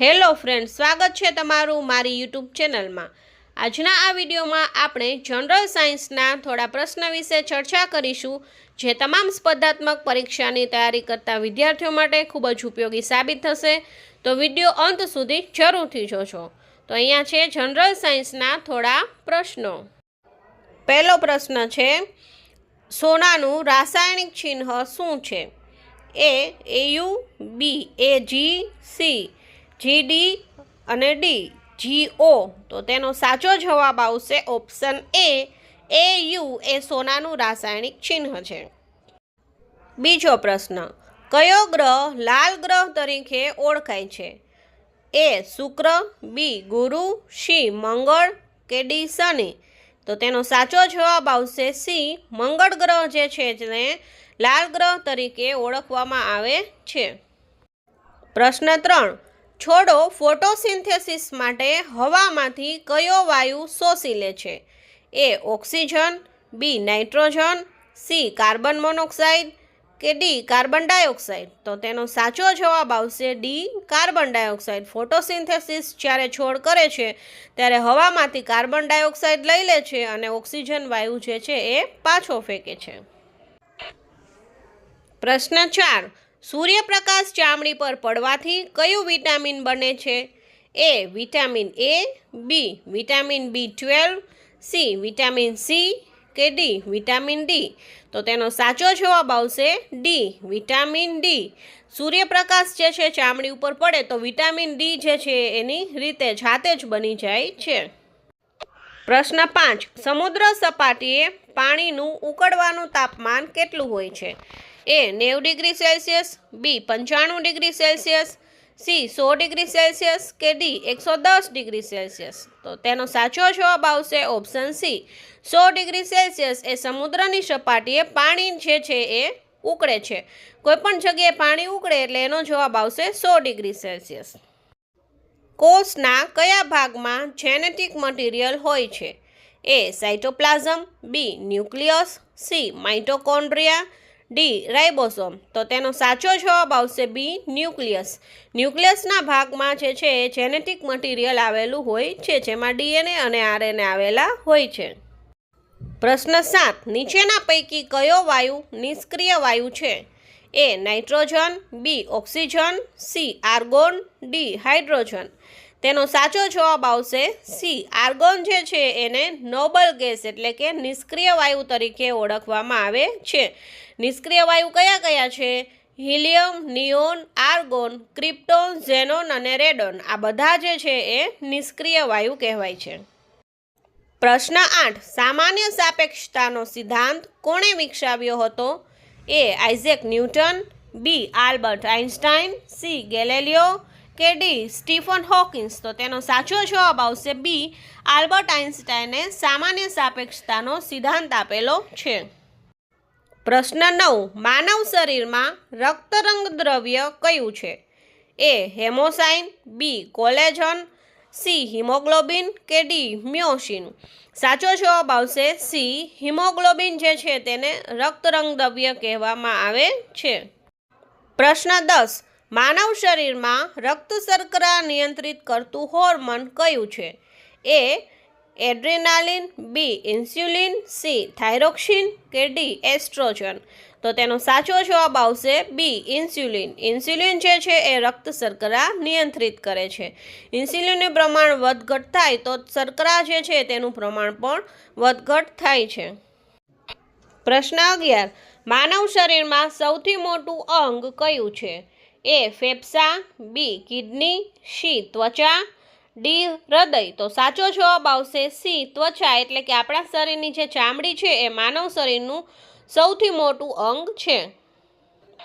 Hello friend સ્વાગત છે તમારું મારી યુટ્યુબ ચેનલમાં. આજના આ વિડીયોમાં આપણે જનરલ સાયન્સના થોડા પ્રશ્ન વિશે ચર્ચા કરીશું, જે તમામ સ્પર્ધાત્મક પરીક્ષાની તૈયારી કરતા વિદ્યાર્થીઓ માટે ખૂબ જ ઉપયોગી સાબિત થશે. તો વીડિયો અંત સુધી જરૂરથી જોજો. તો અહીંયા છે જનરલ સાયન્સના થોડા પ્રશ્નો. પહેલો પ્રશ્ન છે, સોનાનું રાસાયણિક ચિહ્ન શું છે? A U B A G C G D અને ડી જી ઓ તો તેનો સાચો જવાબ આવશે ઓપ્શન એ એ યુ એ સોનાનું રાસાયણિક ચિહ્ન છે. બીજો પ્રશ્ન, કયો ગ્રહ લાલ ગ્રહ તરીકે ઓળખાય છે? એ શુક્ર બી ગુરુ સી મંગળ કે ડી શનિ? તો તેનો સાચો જવાબ આવશે સી મંગળ ગ્રહ જે છે તેને લાલ ગ્રહ તરીકે ઓળખવામાં આવે છે. પ્રશ્ન ત્રણ છોડો ફોટોસિન્થેસિસ માટે હવામાંથી કયો વાયુ શોષી લે છે? A oxygen, B nitrogen, C carbon monoxide, કે ડી કાર્બન ડાયોક્સાઇડ? તો તેનો સાચો જવાબ આવશે ડી કાર્બન ડાયોક્સાઇડ. ફોટોસિન્થેસિસ જ્યારે છોડ કરે છે, ત્યારે હવામાંથી કાર્બન ડાયોક્સાઇડ લઈ લે છે અને ઓક્સિજન વાયુ જે છે એ પાછો ફેંકે છે. પ્રશ્ન ચાર. સૂર્યપ્રકાશ ચામડી પર પડવાથી કયું વિટામિન બને છે? A vitamin A, B vitamin B twelve, C vitamin C કે ડી વિટામિન ડી? તો તેનો સાચો જવાબ આવશે ડી, વિટામિન ડી. સૂર્યપ્રકાશ જે છે ચામડી ઉપર પડે તો વિટામિન ડી જે છે એની રીતે જાતે જ બની જાય છે. પ્રશ્ન પાંચ. સમુદ્ર સપાટીએ પાણીનું ઉકળવાનું તાપમાન કેટલું હોય છે? એ નેવું ડિગ્રી સેલ્સિયસ, બી પંચાણું ડિગ્રી સેલ્સિયસ, સી સો ડિગ્રી સેલ્સિયસ કે ડી એકસો દસ ડિગ્રી સેલ્સિયસ. તો તેનો સાચો જવાબ આવશે ઓપ્શન સી. સો ડિગ્રી સેલ્સિયસ એ સમુદ્રની સપાટીએ પાણી જે છે એ ઉકળે છે. કોઈપણ જગ્યાએ પાણી ઉકળે એટલે એનો જવાબ આવશે સો ડિગ્રી સેલ્સિયસ. કોષના કયા ભાગમાં જેનેટિક મટીરિયલ હોય છે? A cytoplasm B nucleus, C mitochondria D, ribosome. તો તેનો સાચો જવાબ આવશે બી, ન્યુક્લિયસ. ન્યુક્લિયસના ભાગમાં જે છે, એ જેનેટિક મટીરિયલ આવેલું હોય છે, જેમાં ડીએનએ અને આરએનએ આવેલા હોય છે. પ્રશ્ન સાત, નીચેના પૈકી કયો વાયુ નિષ્ક્રિય વાયુ છે? A, nitrogen, B, oxygen, C, argon, D, hydrogen. તેનો સાચો જવાબ આવશે સી. આર્ગોન જે છે એને નોબલ ગેસ એટલે કે નિષ્ક્રિય વાયુ તરીકે ઓળખવામાં આવે છે. નિષ્ક્રિય વાયુ કયા કયા છે? Helium, neon, argon, krypton, xenon અને રેડોન. આ બધા જે છે એ નિષ્ક્રિય વાયુ કહેવાય છે. પ્રશ્ન આઠ. સામાન્ય સાપેક્ષતાનો સિદ્ધાંત કોણે વિકસાવ્યો હતો? A. Isaac Newton, B. Albert Einstein, C. Galileo કે ડી સ્ટીફન હોકિન્સ. તો તેનો સાચો જવાબ આવશે બી આલ્બર્ટ આઇન્સ્ટાઈને સામાન્ય સાપેક્ષતાનો સિદ્ધાંત આપેલો છે. પ્રશ્ન નવ, માનવ શરીરમાં રક્તરંગ દ્રવ્ય કયું છે? A, haemocyanin, B, collagen, C, haemoglobin, કે ડી, મ્યોસિન? સાચો જવાબ આવશે સી, હિમોગ્લોબિન જે છે તેને રક્તરંગ દ્રવ્ય કહેવામાં આવે છે. પ્રશ્ન દસ માનવ શરીરમાં રક્ત શર્કરા નિયંત્રિત કરતું હોર્મોન કયું છે? A adrenaline, B insulin, C thyroxine, કે ડી એસ્ટ્રોજન? તો તેનો સાચો જવાબ આવશે બી ઇન્સ્યુલિન. ઇન્સ્યુલિન જે છે એ રક્ત શર્કરા નિયંત્રિત કરે છે. ઇન્સ્યુલિનનું પ્રમાણ વધઘટ થાય તો શર્કરા જે છે તેનું પ્રમાણ પણ વધઘટ થાય છે. પ્રશ્ન અગિયાર. માનવ શરીરમાં સૌથી મોટું અંગ કયું છે? એ ફેફસા, બી કિડની, સી ત્વચા, ડી હૃદય. તો સાચો જવાબ આવશે સી ત્વચા, એટલે કે આપણા શરીરની જે ચામડી છે એ માનવ શરીરનું સૌથી મોટું અંગ છે.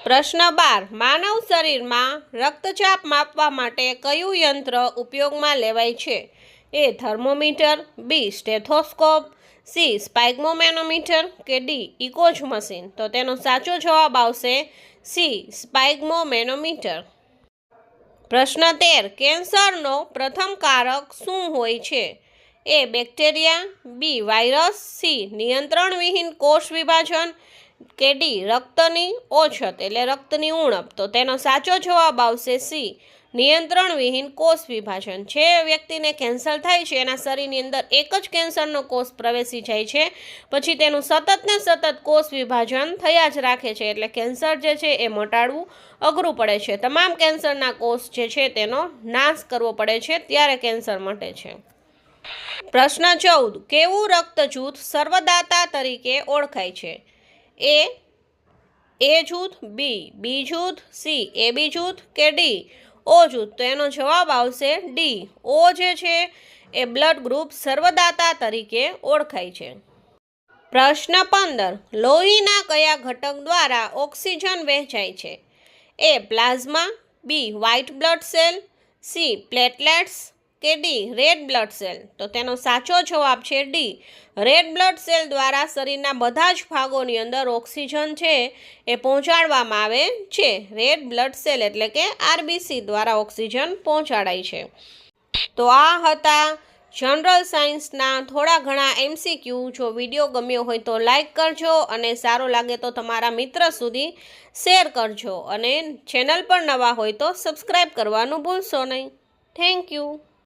પ્રશ્ન બાર, માનવ શરીરમાં રક્તચાપ માપવા માટે કયું યંત્ર ઉપયોગમાં લેવાય છે? A thermometer, B stethoscope, C sphygmomanometer કે ડી ઇકોજ મશીન? તો તેનો સાચો જવાબ આવશે સી, સ્પાઇગ્મોમેનોમીટર. પ્રશ્ન તેર, કેન્સરનો પ્રથમ કારક શું હોય છે? A, bacteria, B, virus, C, નિયંત્રણવિહીન કોષ વિભાજન, કે ડી, રક્તની ઓછત, એટલે રક્તની ઉણપ. તો તેનો સાચો જવાબ આવશે સી નિયંત્રણ વિહીન કોષ વિભાજન. જે વ્યક્તિને કેન્સર થાય છે, એના શરીરની અંદર એક જ કેન્સરનો કોષ પ્રવેશી જાય છે. પછી તેનું સતત ને સતત કોષ વિભાજન થયા જ રાખે છે, એટલે કેન્સર જે છે એ મટાડવું અઘરું પડે છે. તમામ કેન્સરના કોષ જે છે તેનો નાશ કરવો પડે છે, ત્યારે કેન્સર મટે છે. પ્રશ્ન ચૌદ. કેવું રક્ત જૂથ સર્વદાતા તરીકે ઓળખાય છે? એ એ જૂથ, બી બી જૂથ, સી, એ બી જૂથ કે ડી? ઓ જૂથ તો એનો જવાબ આવશે ડી ઓ જે છે, એ બ્લડ ગ્રુપ સર્વદાતા તરીકે ઓળખાય છે. પ્રશ્ન પંદર. લોહીના કયા ઘટક દ્વારા ઓક્સિજન વહેંચાય છે? A plasma, B, white blood cell, C, platelets કે ડી? રેડ બ્લડ સેલ તો તેનો સાચો જવાબ છે ડી. રેડ બ્લડ સેલ દ્વારા શરીરના બધા જ ભાગોની અંદર ઓક્સિજન છે એ પહોંચાડવામાં આવે છે. રેડ બ્લડ સેલ એટલે કે આરબીસી દ્વારા ઓક્સિજન પહોંચાડાય છે. તો આ હતા જનરલ સાયન્સના થોડા ઘણા એમસીક્યુ. જો વીડિયો ગમ્યો હોય તો લાઈક કરજો અને સારો લાગે તો તમારા મિત્ર સુધી શેર કરજો. અને ચેનલ પર નવા હોય તો સબસ્ક્રાઈબ કરવાનું ભૂલશો નહીં. Thank you